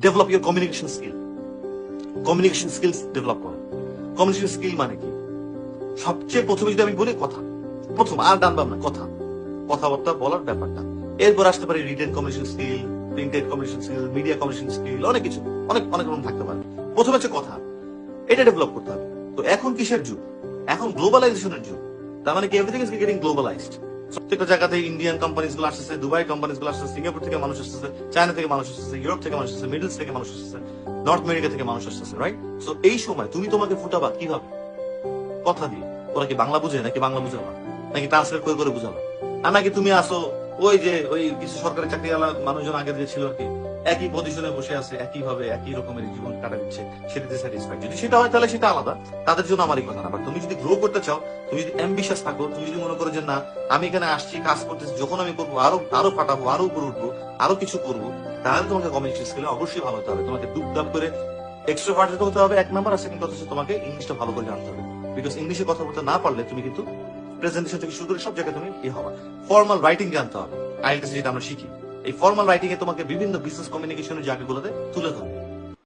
Develop your communication skill communication skills develop করো। Communication skill মানে কি? সবচেয়ে প্রথমে যদি আমি বলি কথা, প্রথম আর ডান না, কথা। কথাবার্তা বলার ব্যাপারটা। এরপর আসতে পারে written communication skill printed communication skill media communication skill অনেক কিছু। অনেক অনেক রকম থাকতে পারে। প্রথমে হচ্ছে কথা। এটা ডেভেলপ করতে হবে। তো এখন কিসের যুগ? এখন গ্লোবালাইজেশনের যুগ। তার মানে কি? এভরিথিং ইজ গেটিং গ্লোবালাইজড প্রত্যেকটা জায়গাতে ইন্ডিয়ান কোম্পানিজগুলো আসতেছে দুবাই কোম্পানিজগুলো আসতেছে সিঙ্গাপুর থেকে মানুষ আসতেছে চায়না থেকে মানুষ আসতেছে ইউরোপ থেকে মানুষ আসছে মিডলস থেকে মানুষ আসতেছে নর্থ আমেরিকা থেকে মানুষ আসতেছে রাইট সো এই সময় তুমি তোমাকে ফুটাবা কীভাবে? কথা দিয়ে। ওরা কি বাংলা বুঝে নাকি বাংলা বুঝাবা? নাকি ট্রান্সলেট করে করে বুঝাবা? আর নাকি তুমি আসো ওই যে, ওই কিছু সরকারি চাকরি মানুষজন আগে যে ছিল আর কি, একই পজিশনে বসে আছে একই ভাবে একই রকমের জীবন কাটা দিচ্ছে, সেটাতে স্যাটিসফাইড যদি সেটা হয়, তাহলে সেটা আলাদা, তাদের জন্য আমারই কথা না। তুমি যদি গ্রো করতে চাও, তুমি যদি অ্যাম্বিশাস থাকো, তুমি যদি মনে করো যে না, আমি এখানে আসছি, কাজ করতেছি, যখন আমি করব, আরও আরও ফাটাবো, আরও উপরে উঠবো, আরও কিছু করব, তাহলে তোমাকে কমিউনিকেশন স্কিলে অবশ্যই ভালো হতে হবে। তোমাকে ডাব করে এক্সট্রোভার্টেড হতে হবে, এক নাম্বার আর সেকেন্ড কথা হচ্ছে তোমাকে ইংলিশটা ভালো করে জানতে হবে। বিকজ ইংলিশে কথা বলতে না পারলে তুমি কিন্তু প্রেজেন্টেশন থেকে শুরু করে সব জায়গায় তুমি ই ফর্মাল রাইটিং জানতে হবে। আইএলটিএস যেটা আমরা শিখি, এই ফর্মাল রাইটিং এ তোমাকে বিভিন্ন বিজনেস কমিউনিকেশনের জায়গাগুলোতে তুলে ধরবে।